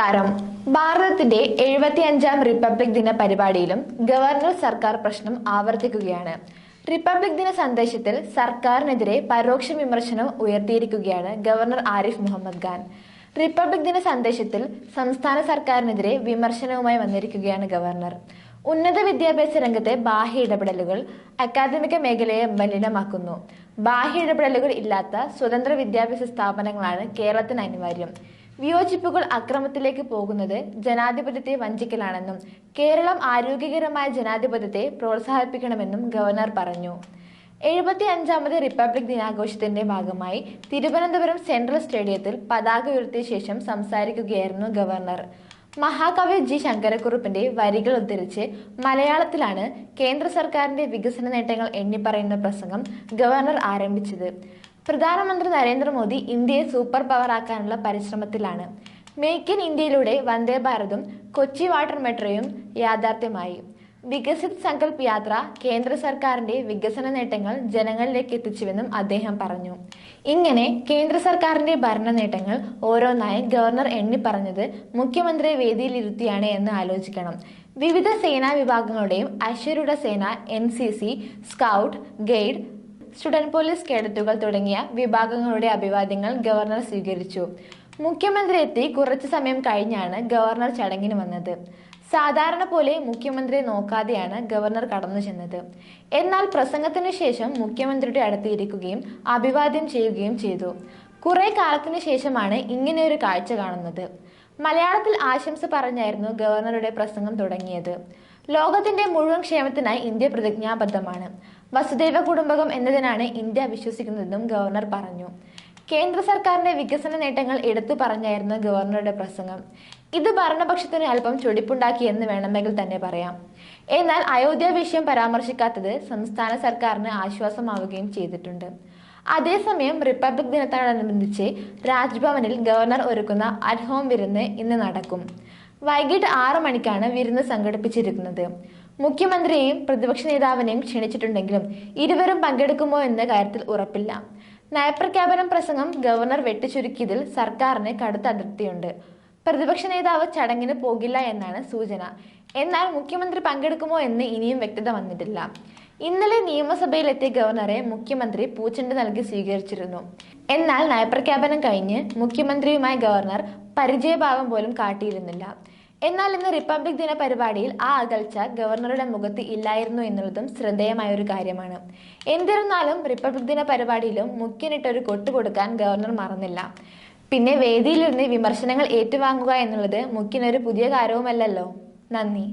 നമസ്കാരം. ഭാരതത്തിന്റെ എഴുപത്തിയഞ്ചാം റിപ്പബ്ലിക് ദിന പരിപാടിയിലും ഗവർണർ സർക്കാർ പ്രശ്നം ആവർത്തിക്കുകയാണ്. റിപ്പബ്ലിക് ദിന സന്ദേശത്തിൽ സർക്കാരിനെതിരെ പരോക്ഷ വിമർശനം ഉയർത്തിയിരിക്കുകയാണ് ഗവർണർ ആരിഫ് മുഹമ്മദ് ഖാൻ. റിപ്പബ്ലിക് ദിന സന്ദേശത്തിൽ സംസ്ഥാന സർക്കാരിനെതിരെ വിമർശനവുമായി വന്നിരിക്കുകയാണ് ഗവർണർ. ഉന്നത വിദ്യാഭ്യാസ രംഗത്തെ ബാഹ്യ ഇടപെടലുകൾ അക്കാദമിക മേഖലയെ മലിനമാക്കുന്നു. ബാഹ്യ ഇടപെടലുകൾ ഇല്ലാത്ത സ്വതന്ത്ര വിദ്യാഭ്യാസ സ്ഥാപനങ്ങളാണ് കേരളത്തിന് അനിവാര്യം. വിയോജിപ്പുകൾ അക്രമത്തിലേക്ക് പോകുന്നത് ജനാധിപത്യത്തെ വഞ്ചിക്കലാണെന്നും കേരളം ആരോഗ്യകരമായ ജനാധിപത്യത്തെ പ്രോത്സാഹിപ്പിക്കണമെന്നും ഗവർണർ പറഞ്ഞു. എഴുപത്തി അഞ്ചാമത് റിപ്പബ്ലിക് ദിനാഘോഷത്തിന്റെ ഭാഗമായി തിരുവനന്തപുരം സെൻട്രൽ സ്റ്റേഡിയത്തിൽ പതാക ഉയർത്തിയ ശേഷം സംസാരിക്കുകയായിരുന്നു ഗവർണർ. മഹാകവി ജി ശങ്കരക്കുറുപ്പിന്റെ വരികൾ ഉദ്ധരിച്ച് മലയാളത്തിലാണ് കേന്ദ്ര സർക്കാരിന്റെ വികസന നേട്ടങ്ങൾ എണ്ണിപ്പറയുന്ന പ്രസംഗം ഗവർണർ ആരംഭിച്ചത്. പ്രധാനമന്ത്രി നരേന്ദ്രമോദി ഇന്ത്യയെ സൂപ്പർ പവർ ആക്കാനുള്ള പരിശ്രമത്തിലാണ്. മേക്ക് ഇൻ ഇന്ത്യയിലൂടെ വന്ദേ ഭാരതും കൊച്ചി വാട്ടർ മെട്രോയും യാഥാർത്ഥ്യമായി. വികസിത് സങ്കല്പ് യാത്ര കേന്ദ്ര സർക്കാരിന്റെ വികസന നേട്ടങ്ങൾ ജനങ്ങളിലേക്ക് എത്തിച്ചുവെന്നും അദ്ദേഹം പറഞ്ഞു. ഇങ്ങനെ കേന്ദ്ര സർക്കാരിന്റെ ഭരണ നേട്ടങ്ങൾ ഓരോന്നായി ഗവർണർ എണ്ണി പറഞ്ഞത് മുഖ്യമന്ത്രിയെ വേദിയിലിരുത്തിയാണ് എന്ന് ആലോചിക്കണം. വിവിധ സേനാ വിഭാഗങ്ങളുടെയും അശ്വരുടെ സേന N C C scout guide student police കേഡറ്റുകൾ തുടങ്ങിയ വിഭാഗങ്ങളുടെ അഭിവാദ്യങ്ങൾ ഗവർണർ സ്വീകരിച്ചു. മുഖ്യമന്ത്രി എത്തി കുറച്ചു സമയം കഴിഞ്ഞാണ് ഗവർണർ ചടങ്ങിന് വന്നത്. സാധാരണ പോലെ മുഖ്യമന്ത്രിയെ നോക്കാതെയാണ് ഗവർണർ കടന്നു ചെന്നത്. എന്നാൽ പ്രസംഗത്തിന് ശേഷം മുഖ്യമന്ത്രിയുടെ അടുത്ത് ഇരിക്കുകയും അഭിവാദ്യം ചെയ്യുകയും ചെയ്തു. കുറെ കാലത്തിന് ശേഷമാണ് ഇങ്ങനെ ഒരു കാഴ്ച കാണുന്നത്. മലയാളത്തിൽ ആശംസ പറഞ്ഞായിരുന്നു ഗവർണറുടെ പ്രസംഗം തുടങ്ങിയത്. ലോകത്തിന്റെ മുഴുവൻ ക്ഷേമത്തിനായി ഇന്ത്യ പ്രതിജ്ഞാബദ്ധമാണ്. വസുദൈവ കുടുംബകം എന്നതിനാണ് ഇന്ത്യ വിശ്വസിക്കുന്നതെന്നും ഗവർണർ പറഞ്ഞു. കേന്ദ്ര സർക്കാരിന്റെ വികസന നേട്ടങ്ങൾ എടുത്തു പറഞ്ഞായിരുന്നു ഗവർണറുടെ പ്രസംഗം. ഇത് ഭരണപക്ഷത്തിന് അല്പം ചൊടിപ്പുണ്ടാക്കി എന്ന് വേണമെങ്കിൽ തന്നെ പറയാം. എന്നാൽ അയോധ്യ വിഷയം പരാമർശിക്കാത്തത് സംസ്ഥാന സർക്കാരിന് ആശ്വാസമാവുകയും ചെയ്തിട്ടുണ്ട്. അതേസമയം റിപ്പബ്ലിക് ദിനത്തോടനുബന്ധിച്ച് രാജ്ഭവനിൽ ഗവർണർ ഒരുക്കുന്ന അറ്റ് ഹോം വിരുന്ന് ഇന്ന് നടക്കും. വൈകിട്ട് ആറ് മണിക്കാണ് വിരുന്ന് സംഘടിപ്പിച്ചിരിക്കുന്നത്. മുഖ്യമന്ത്രിയെയും പ്രതിപക്ഷ നേതാവിനെയും ക്ഷണിച്ചിട്ടുണ്ടെങ്കിലും ഇരുവരും പങ്കെടുക്കുമോ എന്ന കാര്യത്തിൽ ഉറപ്പില്ല. നയപ്രഖ്യാപനം പ്രസംഗം ഗവർണർ വെട്ടിച്ചുരുക്കിയതിൽ സർക്കാരിന് കടുത്ത അതൃപ്തിയുണ്ട്. പ്രതിപക്ഷ നേതാവ് ചടങ്ങിന് പോകില്ല എന്നാണ് സൂചന. എന്നാൽ മുഖ്യമന്ത്രി പങ്കെടുക്കുമോ എന്ന് ഇനിയും വ്യക്തത വന്നിട്ടില്ല. ഇന്നലെ നിയമസഭയിലെത്തിയ ഗവർണറെ മുഖ്യമന്ത്രി പൂച്ചെണ്ട് നൽകി സ്വീകരിച്ചിരുന്നു. എന്നാൽ നയപ്രഖ്യാപനം കഴിഞ്ഞ് മുഖ്യമന്ത്രിയുമായി ഗവർണർ പരിചയഭാവം പോലും കാട്ടിയിരുന്നില്ല. എന്നാൽ ഇന്ന് റിപ്പബ്ലിക് ദിന പരിപാടിയിൽ ആ അകൽച്ച ഗവർണറുടെ മുഖത്ത് ഇല്ലായിരുന്നു എന്നുള്ളതും ശ്രദ്ധേയമായ ഒരു കാര്യമാണ്. എന്നിരുന്നാലും റിപ്പബ്ലിക് ദിന പരിപാടിയിലും മുഖ്യനിട്ടൊരു കൊട്ടു കൊടുക്കാൻ ഗവർണർ മറന്നില്ല. പിന്നെ വേദിയിലിരുന്ന് വിമർശനങ്ങൾ ഏറ്റുവാങ്ങുക എന്നുള്ളത് മുഖ്യനൊരു പുതിയ കാര്യവുമല്ലല്ലോ. നന്ദി.